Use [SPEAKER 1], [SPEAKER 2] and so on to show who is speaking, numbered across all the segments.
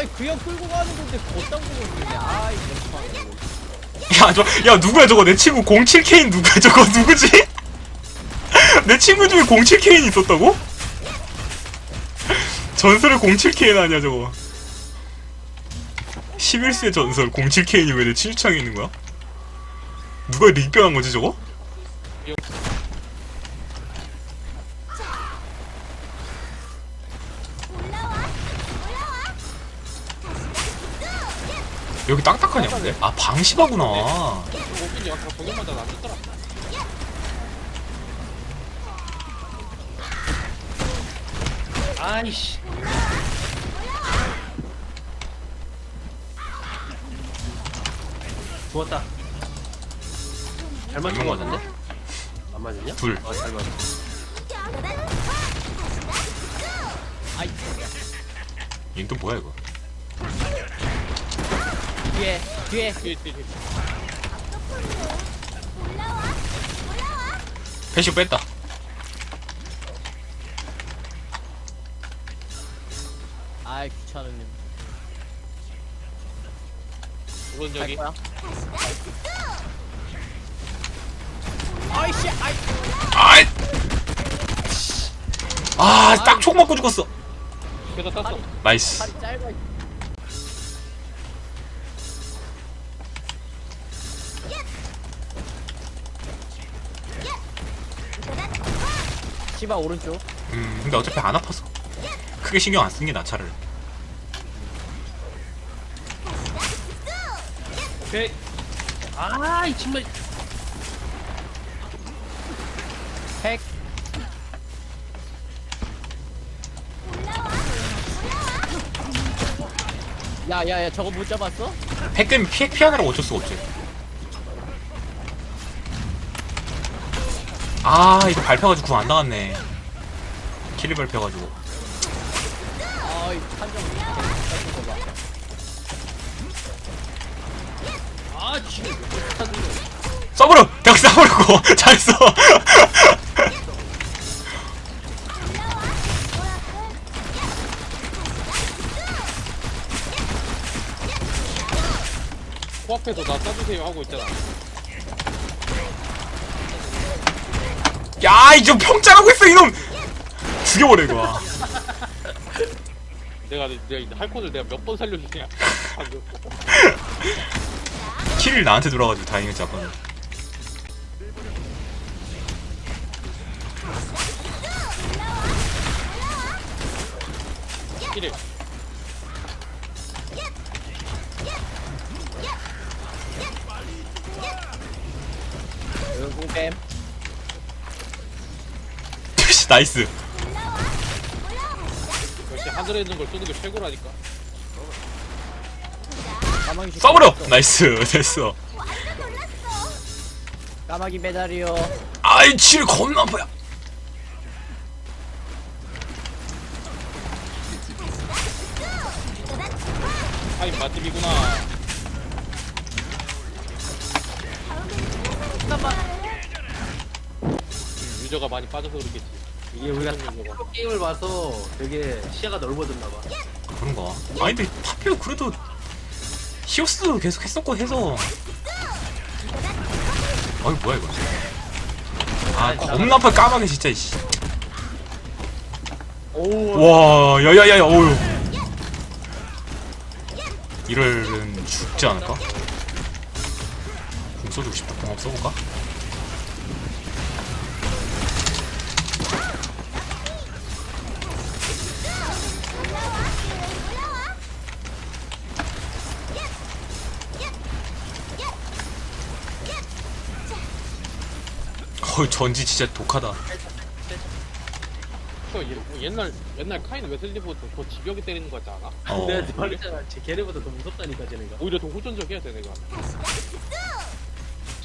[SPEAKER 1] 아니 그냥 끌고 가는 건데 걷다 보고 있네. 아이 멍청하네.
[SPEAKER 2] 야, 저, 야, 누구야, 저거? 내 친구 07K인 누구야, 저거? 누구지? 내 친구 중에 07K인 있었다고? 전설의 07K인 아니야, 저거? 11세의 전설 07K인이 왜 내 친추창에 있는 거야? 누가 릭병한 거지, 저거? 딱딱하냐, 근데? 아, 방시바구나.
[SPEAKER 3] 오빈이 아까 공격마다 안 됐더라.
[SPEAKER 4] 아이씨. 죽었다. 잘 맞은 거 같은데? 안 맞았냐?
[SPEAKER 2] 둘.
[SPEAKER 4] 어, 잘 맞았어.
[SPEAKER 1] 아이
[SPEAKER 2] 얘는 또 뭐야, 이거?
[SPEAKER 1] 뒤에 뒤에
[SPEAKER 3] 뒤에 뒤에 뒤에.
[SPEAKER 2] 패시 뺐다.
[SPEAKER 1] 아이 귀찮은 님.
[SPEAKER 3] 이건
[SPEAKER 1] 갈
[SPEAKER 3] 저기
[SPEAKER 1] 거야? 아이씨 아이
[SPEAKER 2] 아이! 아, 딱 총 맞고 죽었어.
[SPEAKER 3] 그래서 땄어.
[SPEAKER 2] 나이스.
[SPEAKER 1] 팔이 짧아. 시바 오른쪽.
[SPEAKER 2] 음, 근데 어차피 안 아파서. 크게 신경 안 쓰는 게 나, 차를.
[SPEAKER 4] 오케이. 아이, 정말.
[SPEAKER 1] 핵. 야야야 저거 못 잡았어?
[SPEAKER 2] 핵 때문에 피해, 피하느라고 어쩔 수가 없지. 아, 이거 밟혀가지고 구안 나갔네. 킬리 밟혀가지고.
[SPEAKER 1] 아이 판정.
[SPEAKER 4] 아, 지금
[SPEAKER 2] 써버려! 대학 써버리고! 잘했어!
[SPEAKER 3] 코앞에서 나 따주세요 하고 있잖아.
[SPEAKER 2] 야, 이좀 평장하고 있어, 이놈! 죽여버려, 이거.
[SPEAKER 3] 내가 내가 할콘을 내가 몇 번 살려주냐. 방금.
[SPEAKER 2] 킬을 나한테 돌아가지고 다행이었지, 아빠는.
[SPEAKER 3] 이래.
[SPEAKER 2] 나이스.
[SPEAKER 3] 역시 하늘에 있는 걸 쏘는 게 최고라니까.
[SPEAKER 1] 까마귀
[SPEAKER 2] 써버려! 나이스, 됐어.
[SPEAKER 1] 까마귀 메달이요.
[SPEAKER 2] 아이, 칠 겁나 아파요.
[SPEAKER 3] 타임 맛집이구나. 유저가 많이 빠져서 그렇겠지.
[SPEAKER 4] 이게 우리가. 탑 게임을 봐서 되게 시야가 넓어졌나 봐.
[SPEAKER 2] 그런가? 아니, 근데 파피오 그래도 히오스 계속 했었고 해서. 어이, 뭐야, 이거. 아, 겁나 아파, 까마귀, 진짜, 이씨.
[SPEAKER 4] 오,
[SPEAKER 2] 와, 야야야야, 어유. 이럴은 죽지 않을까? 공 써주고 싶다. 공 한번 써볼까? 어, 전지 진짜 독하다.
[SPEAKER 3] 저 예- 옛날 옛날 카인 웨슬리보다 더 집요하게 때리는 거 같지 않아?
[SPEAKER 2] 어.
[SPEAKER 4] 내가 말했잖아. 쟤 걔네보다 더 무섭다니까 쟤네가.
[SPEAKER 3] 오히려 더 호전적이야 쟤네가.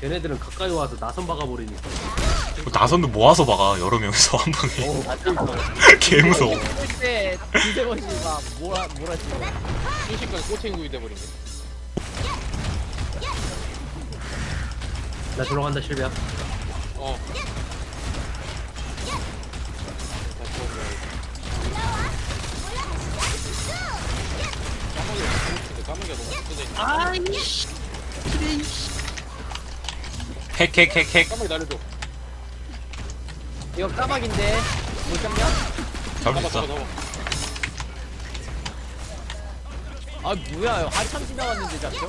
[SPEAKER 4] 쟤네들은 가까이 와서 나선 박아버리니까.
[SPEAKER 2] 나선도 모아서 박아 여러 명이서 한 방에
[SPEAKER 4] 어,
[SPEAKER 2] 개 무서워
[SPEAKER 1] 그때 번씩 막 몰아 몰아치고.
[SPEAKER 3] 순식간에 꼬챙구이 돼버리네.
[SPEAKER 4] 나 들어간다 실비야.
[SPEAKER 3] 어. 킬레이가 너무 있네.
[SPEAKER 4] 아이씨.
[SPEAKER 2] 핵핵핵핵
[SPEAKER 3] 까마귀 날려줘.
[SPEAKER 1] 이거 까마귀인데 못 잡냐?
[SPEAKER 2] 잡을 수
[SPEAKER 3] 잡아,
[SPEAKER 2] 있어
[SPEAKER 3] 잡아. 아
[SPEAKER 1] 뭐야 한참 지나갔는데 잡혀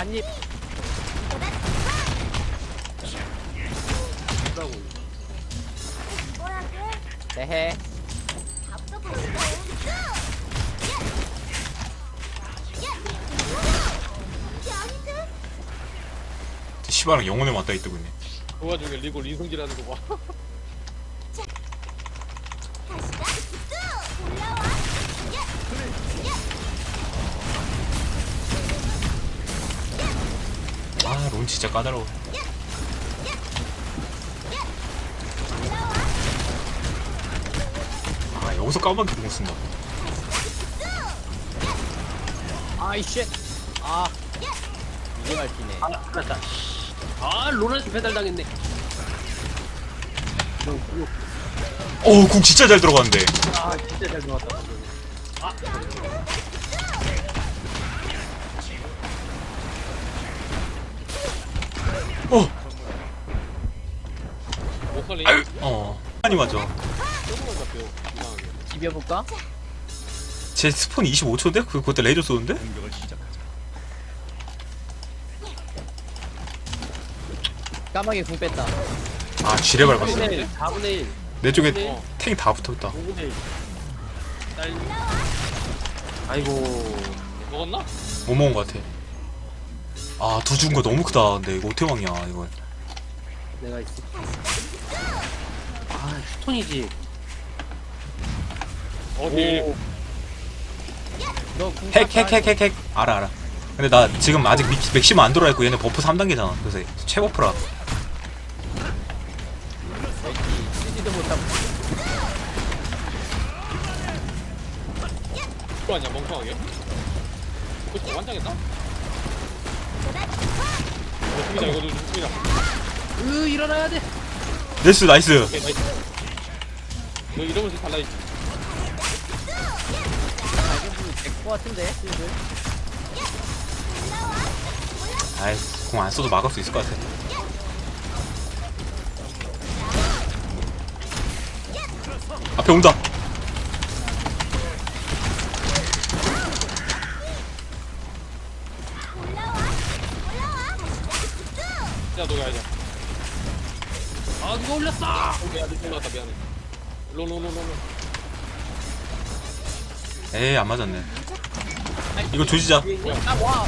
[SPEAKER 1] 한입. 네해
[SPEAKER 2] 시바랑 영혼에 맞다 있다고 있네.
[SPEAKER 3] 그 와중에 리고 인성질하는 거 봐.
[SPEAKER 2] 진짜 까다로워. 아 여기서 까맣게 못 쓴다.
[SPEAKER 1] 아이 쉣아. 이게 말피네.
[SPEAKER 4] 아, 맞다. 아, 로나스 배달 당했네.
[SPEAKER 2] 어우 궁 진짜 잘 들어갔는데.
[SPEAKER 4] 아, 진짜 잘 들어갔다. 아,
[SPEAKER 2] 어
[SPEAKER 3] 못.
[SPEAKER 2] 아유 어 많이 맞아
[SPEAKER 3] 조금만 잡혀. 이상하게.
[SPEAKER 1] 비벼볼까?
[SPEAKER 2] 제 스폰 25초인데? 그 그때 레이저 쏘는데?
[SPEAKER 1] 까마귀 궁 뺐다
[SPEAKER 2] 아 지뢰 밟았어
[SPEAKER 4] 4분의 1, 4분의 1,
[SPEAKER 2] 내 쪽에
[SPEAKER 3] 어.
[SPEAKER 2] 탱이 다 붙어있다
[SPEAKER 4] 5분의 1. 딸. 아이고.
[SPEAKER 3] 먹었나?
[SPEAKER 2] 못 먹은 것 같아 아 두 죽은 거 너무 크다 근데 이거 어떻게 막냐 이걸
[SPEAKER 4] 내가 있어. 아, 스톤이지.
[SPEAKER 3] 어디?
[SPEAKER 1] 너 궁
[SPEAKER 2] 핵 핵 핵 핵 핵 알아 알아 근데 나 지금 아직 미, 맥시멈 안 들어있고 얘네 버프 3단계잖아 그래서 최버프라
[SPEAKER 1] 못하고
[SPEAKER 3] 아니야 멍청하게? 그거 완장했다? 죽이자 이거 좀 죽이자.
[SPEAKER 4] 으, 일어나야 돼.
[SPEAKER 2] 네스 나이스
[SPEAKER 3] 오케이 나이스. 너 이러면서 달라있지.
[SPEAKER 1] 가격이 될것 같은데 슬슬
[SPEAKER 2] 아이 공안 써도 막을 수 있을 것 같아 앞에 온다
[SPEAKER 4] 어,
[SPEAKER 3] 미안해 올라갔다 미안해. 로로로로로.
[SPEAKER 2] 에이 안 맞았네 이거 조지자
[SPEAKER 1] 야와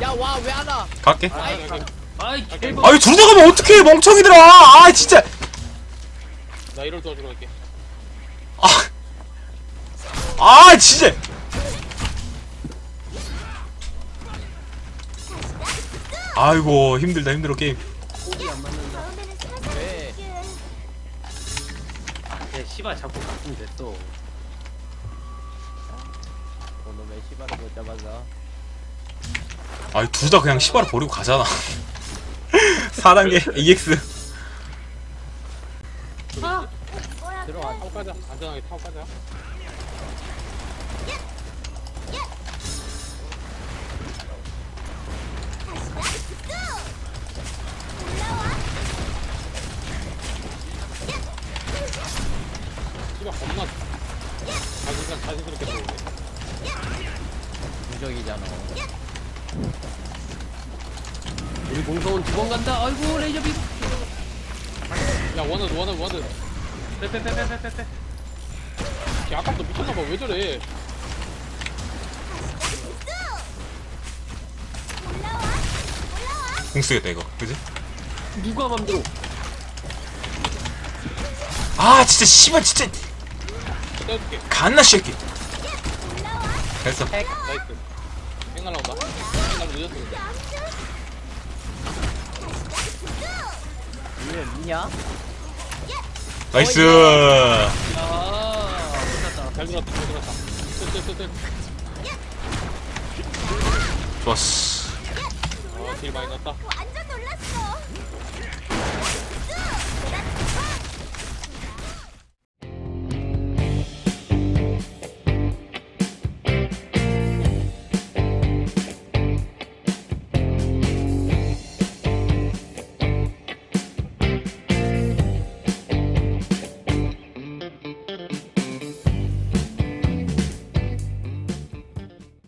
[SPEAKER 1] 야 와 왜 안 와?
[SPEAKER 2] 갈게
[SPEAKER 3] 아, 나, 나,
[SPEAKER 4] 아이, 개발.
[SPEAKER 2] 아이 둘다 가면 어떡해 멍청이들아 아 진짜
[SPEAKER 3] 나 이럴 도와주러 갈게.
[SPEAKER 2] 아, 아 진짜 아이고 힘들다 힘들어 게임
[SPEAKER 4] 호흡이 안 맞는다. 아, 내 씨발 잡고 갔으면 됐어.
[SPEAKER 1] 너왜 시바를 못 잡아서
[SPEAKER 2] 아이 둘다 그냥 시바를 버리고 가잖아 4단계 EX
[SPEAKER 1] 들어와
[SPEAKER 3] 타고 가자. 안전하게 타고 가자. 씨발 겁나 자신감 자신스럽게 들어오네.
[SPEAKER 1] 무적이잖아
[SPEAKER 4] 우리 공성은 두 번 간다. 아이고, 레이저 빔.
[SPEAKER 3] 야 원은 원은 원은.
[SPEAKER 4] 빼빼빼빼빼빼.
[SPEAKER 3] 야 아까부터 미쳤나봐 왜 저래?
[SPEAKER 2] 공 쓰겠다 이거 그지?
[SPEAKER 4] 누가 맘대로.
[SPEAKER 2] 아 진짜 씨발 진짜 갓나 새끼 됐어
[SPEAKER 3] 나이스. 행 날라온다. 행 날라 늦었어. 근데.
[SPEAKER 1] 이게 미냐?
[SPEAKER 2] 나이스
[SPEAKER 4] 아, 끝났다.
[SPEAKER 3] 잘 들었다 잘 들었다. 떼떼떼떼.
[SPEAKER 2] 좋았어
[SPEAKER 3] 어딜 많이 넣었다.
[SPEAKER 5] 완전